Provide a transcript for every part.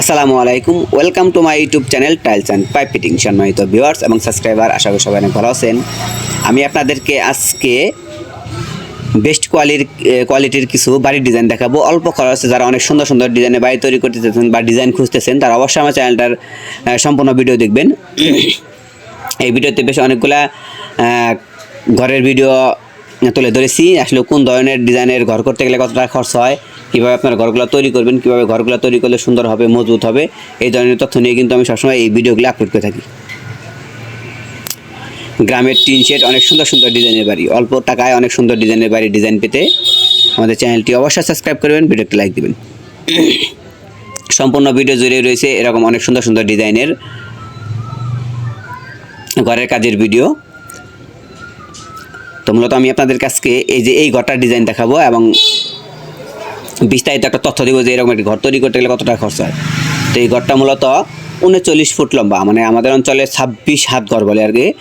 আসসালামু আলাইকুম, welcome to my YouTube channel tiles and pipe fitting. সম্মানিত ভিউয়ার্স এবং সাবস্ক্রাইবার, আশা করি সবাই অনেক ভালো আছেন। আমি আপনাদেরকে আজকে বেস্ট কোয়ালিটির কোয়ালিটির কিছু বাড়ির ডিজাইন দেখাবো। অল্প খরচে যারা অনেক সুন্দর সুন্দর ডিজাইনে বাড়ি তৈরি করতে বা ডিজাইন খুঁজতেছেন, তারা অবশ্যই আমার চ্যানেলটার সম্পূর্ণ ভিডিও দেখবেন। এই ভিডিওতে বেশ অনেকগুলা ঘরের ভিডিও তুলে ধরেছি। আসলে কোন ধরনের ডিজাইনের ঘর করতে গেলে কত টাকা খরচ হয় কীভাবে আপনার ঘরগুলো তৈরি করবেন, কীভাবে ঘরগুলো তৈরি করলে সুন্দর হবে, মজবুত হবে, এই ধরনের তথ্য নিয়ে কিন্তু আমি সবসময় এই ভিডিওগুলো আপলোড করে থাকি। গ্রামের টিন শেড অনেক সুন্দর সুন্দর ডিজাইনের বাড়ি। অল্প টাকায় অনেক সুন্দর ডিজাইনের বাড়ি ডিজাইন পেতে আমাদের চ্যানেলটি অবশ্যই সাবস্ক্রাইব করবেন ভিডিওটি লাইক দিবেন। সম্পূর্ণ ভিডিও জুড়ে রয়েছে এরকম অনেক সুন্দর সুন্দর ডিজাইনের ঘরের কাজের ভিডিও। তো মূলত আমি আপনাদের কাছকে এই যে এই ঘরটার ডিজাইন দেখাবো এবং বিস্তারিত একটা তথ্য দিব যে এরকম একটি ঘর তৈরি করতে গেলে কত টাকা খরচ হয়। তো এই ঘরটা মূলত উনচল্লিশ ফুট লম্বা মানে আমাদের অঞ্চলে ছাব্বিশ হাত ঘর বলে আর কি।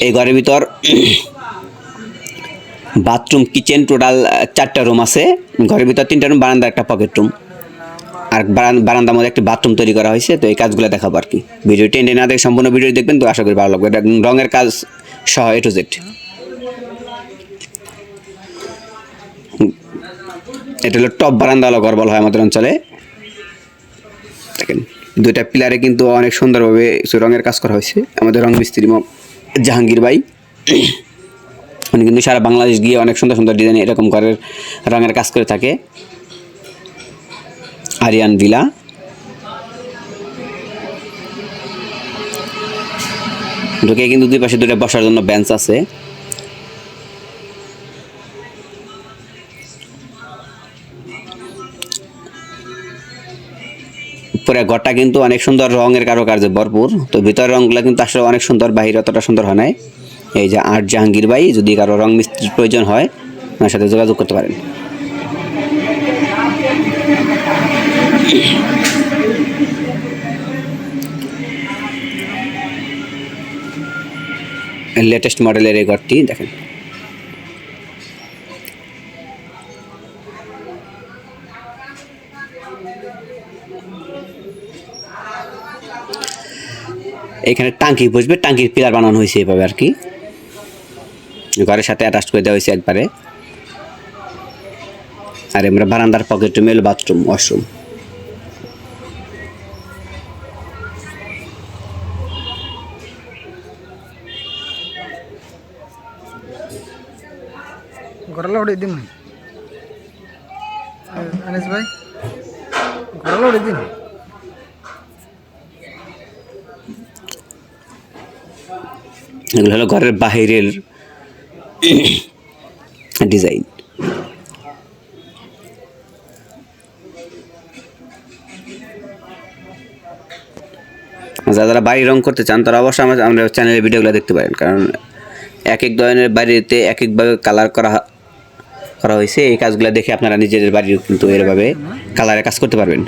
এই ঘরের ভিতর বাথরুম, কিচেন, টোটাল চারটা রুম আছে। ঘরের ভিতর তিনটা রুম, বারান্দা, একটা পকেট রুম। আর বারান- বারান্দার মধ্যে একটি বাথরুম তৈরি করা হয়েছে, তো এই কাজগুলো দেখাবো আর কি। ভিডিও টেনে না দেখে সম্পূর্ণ ভিডিও দেখবেন, তো আশা করি ভালো লাগবে। রঙের কাজ সহ এ টু জেড এটা হলো টপ বারান্দাওয়ালা ঘর বলা হয় আমাদের অঞ্চলে। দেখেন, দুইটা পিলারে কিন্তু অনেক সুন্দরভাবে রঙের কাজ করা হয়েছে। আমাদের রং মিস্ত্রি জাহাঙ্গীর ভাই, উনি কিন্তু সারা বাংলাদেশ গিয়ে অনেক সুন্দর সুন্দর ডিজাইন এরকম ঘরের রঙের কাজ করে থাকে। আরিয়ান ভিলা। ঢুকে কিন্তু দুই পাশে দুটো বসার জন্য বেঞ্চ আছে। পুরো ঘরটা কিন্তু অনেক সুন্দর রঙের কারুকার্যে ভরপুর। তো ভিতরের রঙগুলো কিন্তু আসলে অনেক সুন্দর, বাহির অতটা সুন্দর হয় নাই। এই যে আর্ট জাহাঙ্গীর ভাই, যদি কারও রং মিস্ত্রির প্রয়োজন হয় ওনার সাথে যোগাযোগ করতে পারেন। লেটেস্ট মডেলের এই ঘরটি, দেখেন। এখানে টাঙ্কি বসবে, টাঙ্কির পিলার বানানো হয়েছে এভাবে আর কি। ঘরের সাথে অ্যাটাচ করে দেওয়া হয়েছে একবারে। আর আমরা বারান্দার পকেট মেল বাথরুম ওয়াশরুম ঘরলা দিন। ভাই দিন। এগুলো হলো ঘরের বাহিরের ডিজাইন। যারা যারা বাড়ি রং করতে চান, তারা অবশ্যই আমার আমাদের চ্যানেলের ভিডিওগুলো দেখতে পারেন। কারণ এক এক ধরনের বাড়িতে এক একভাবে কালার করা করা হয়েছে। এই কাজগুলো দেখে আপনারা নিজেদের বাড়ির কিন্তু এরভাবে কালারে কাজ করতে পারবেন।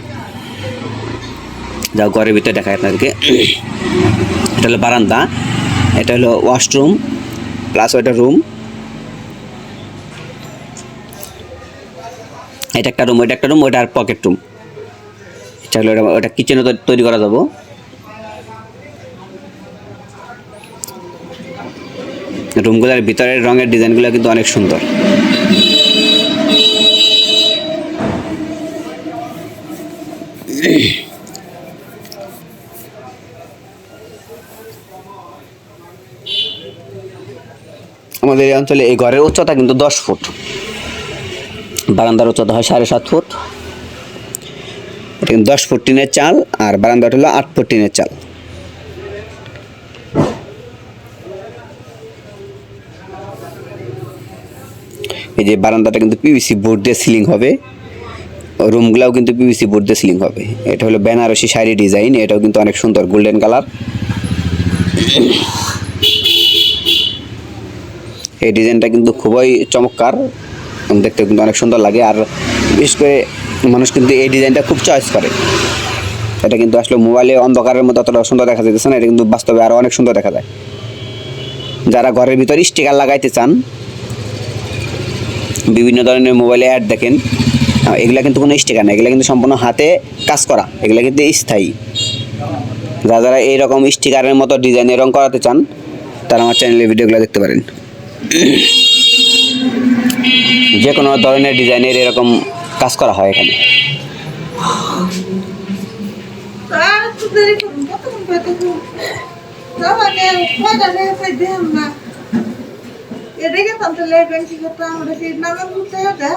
যা ঘরের ভিতরে দেখায় আপনাদেরকে। এটা হলো বারান্দা। এটা হলো ওয়াশরুম প্লাস ওটা রুম এটা একটা রুম ওইটা একটা রুম ওইটা আর পকেট রুম এটা হলো ওটা- কিচেনও তৈরি করা যাব। রুমগুলোর ভিতরের রঙের ডিজাইনগুলো কিন্তু অনেক সুন্দর। আমাদের এই অঞ্চলে এই ঘরের উচ্চতা কিন্তু দশ ফুট। বারান্দার উচ্চতা হয় সাড়ে সাত ফুট। এটা কিন্তু দশ ফুট টিনের চাল আর বারান্দাটা হলো আট ফুট টিনের চাল। এই যে বারান্দাটা কিন্তু পিভিসি বোর্ড দিয়ে সিলিং হবে। রুমগুলাও কিন্তু পিভিসি বোর্ড দিয়ে সিলিং হবে। এটা হলো বেনারসি শাড়ি ডিজাইন। এটাও কিন্তু অনেক সুন্দর, গোল্ডেন কালার। এই ডিজাইনটা কিন্তু খুবই চমৎকার। দেখতে কিন্তু অনেক সুন্দর লাগে আর বিশেষ করে মানুষ কিন্তু এই ডিজাইনটা খুব চয়েস করে। এটা কিন্তু আসলে মোবাইলে অন্ধকারের মতো অতটা সুন্দর দেখা যাইতেছে না, এটা কিন্তু বাস্তবে আরও অনেক সুন্দর দেখা যায়। যারা ঘরের ভিতর স্টিকার লাগাইতে চান, বিভিন্ন ধরনের মোবাইলে অ্যাড দেখেন এগুলা কিন্তু কোনো স্টিকার না, এগুলা কিন্তু সম্পূর্ণ হাতে কাজ করা, এগুলা কিন্তু স্থায়ী। যারা যারা এইরকম স্টিকারের মতো ডিজাইনের রং করাতে চান, তারা আমার চ্যানেলের ভিডিওগুলো দেখতে পারেন। যে কোনো ধরনের ডিজাইনের এরকম কাজ করা হয় এখানে। আর তো দেরি করুন কতক্ষণ পেতে করুন আমাকে কয়টা লেগে পাই দেন না এদিকে তো লেগে বেশি করতে আমরা সেই নামের ঘুরতে হবে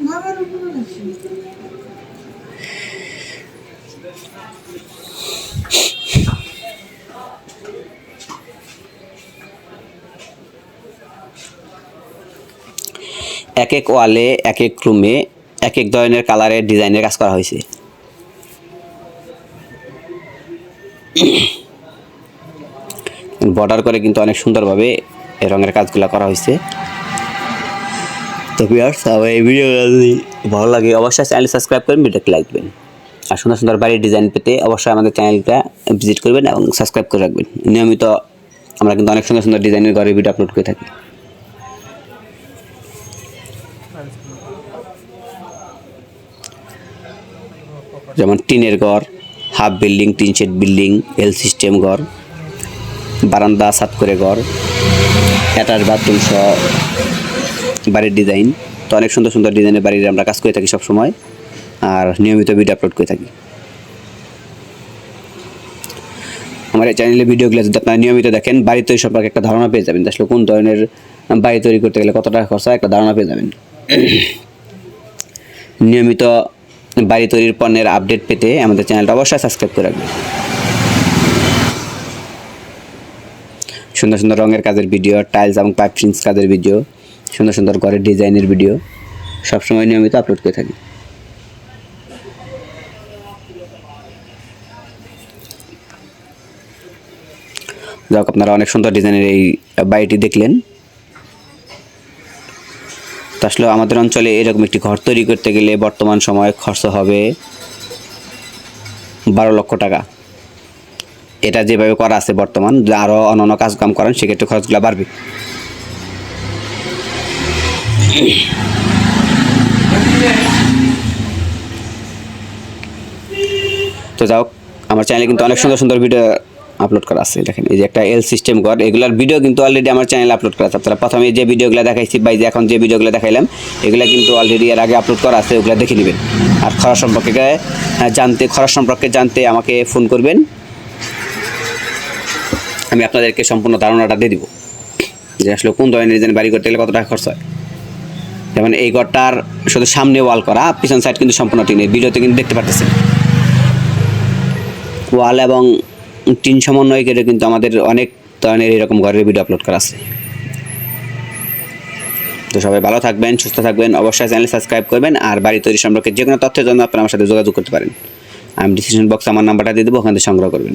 নামের উপরে আছি এক এক ওয়ালে এক এক রুমে এক এক ধরনের কালারের ডিজাইনের কাজ করা হয়েছে। বর্ডার করে কিন্তু অনেক সুন্দরভাবে রঙের কাজগুলো করা হয়েছে। তো ভিউয়ার্স আমার এই ভিডিও যদি ভালো লাগে, অবশ্যই চ্যানেল সাবস্ক্রাইব করবেন ভিডিওকে লাইক দেবেন আর সুন্দর সুন্দর বাড়ির ডিজাইন পেতে অবশ্যই আমাদের চ্যানেলটা ভিজিট করবেন এবং সাবস্ক্রাইব করে রাখবেন। নিয়মিত আমরা কিন্তু অনেক সুন্দর সুন্দর ডিজাইনের ঘরের ভিডিও আপলোড করে থাকি। যেমন টিনের ঘর half building tin shed building L system ঘর, বারান্দা সাত করে ঘর অ্যাটাচ বাথরুম সহ বাড়ির ডিজাইন তো অনেক সুন্দর সুন্দর ডিজাইনের বাড়ির আমরা কাজ করে থাকি সবসময়, আর নিয়মিত ভিডিও আপলোড করে থাকি। আমার এই চ্যানেলে ভিডিওগুলো যদি আপনারা নিয়মিত দেখেন বাড়ি তৈরি সম্পর্কে একটা ধারণা পেয়ে যাবেন আসলে কোন ধরনের বাড়ি তৈরি করতে গেলে কত টাকা খরচ একটা ধারণা পেয়ে যাবেন। নিয়মিত বাড়ি তৈরির পণ্যের আপডেট পেতে আমাদের চ্যানেলটা অবশ্যই সাবস্ক্রাইব করে রাখবেন। সুন্দর সুন্দর রঙের কাজের ভিডিও টাইলস এবং পাইপ ফিন্স কাজের ভিডিও সুন্দর সুন্দর ঘরের ডিজাইনের ভিডিও সবসময় নিয়মিত আপলোড করে থাকি। যাক আপনারা অনেক সুন্দর ডিজাইনের এই বাড়িটি দেখলেন। তো আসলে আমাদের অঞ্চলে এরকম একটি ঘর তৈরি করতে গেলে বর্তমান সময়ে খরচ হবে বারো লক্ষ টাকা। এটা যেভাবে করা আছে বর্তমান আরও অন্যান্য কাজকাম করেন, সেক্ষেত্রে খরচগুলো বাড়বে। তো যাও আমার চ্যানেলে কিন্তু অনেক সুন্দর সুন্দর ভিডিও আপলোড করা আছে, দেখেন, এই যে একটা এল সিস্টেম ঘর এগুলার ভিডিও কিন্তু অলরেডি আমার চ্যানেলে আপলোড করা আছে। আপনারা প্রথমে যে ভিডিওগুলো দেখাইছি বা যে এখন যে ভিডিওগুলো দেখাইলাম, এগুলো কিন্তু অলরেডি এর আগে আপলোড করা আছে, ওগুলো দেখে নেবেন। আর খরচ সম্পর্কে জানতে, খরচ সম্পর্কে জানতে আমাকে ফোন করবেন। আমি আপনাদেরকে সম্পূর্ণ ধারণাটা দিয়ে দিব যে আসলে কোন ধরনের ডিজাইন বাড়ি করতে গেলে কত টাকা খরচ হয়। যেমন এই ঘরটার শুধু সামনে ওয়াল করা, পিছন সাইড কিন্তু সম্পূর্ণ টিনের ভিডিওতে কিন্তু দেখতে পারতেছেন। ওয়াল এবং টিন সমন্বয় করে কিন্তু আমাদের অনেক ধরনের এরকম ঘরের ভিডিও আপলোড করা আছে। তো সবাই ভালো থাকবেন, সুস্থ থাকবেন, অবশ্যই চ্যানেল সাবস্ক্রাইব করবেন আর বাড়ি তৈরি সম্পর্কে যে কোনো তথ্যের জন্য আপনারা আমার সাথে যোগাযোগ করতে পারেন। আমি ডিসিশন বক্স আমার নাম্বারটা দিয়ে দেবো, ওখান থেকে সংগ্রহ করবেন।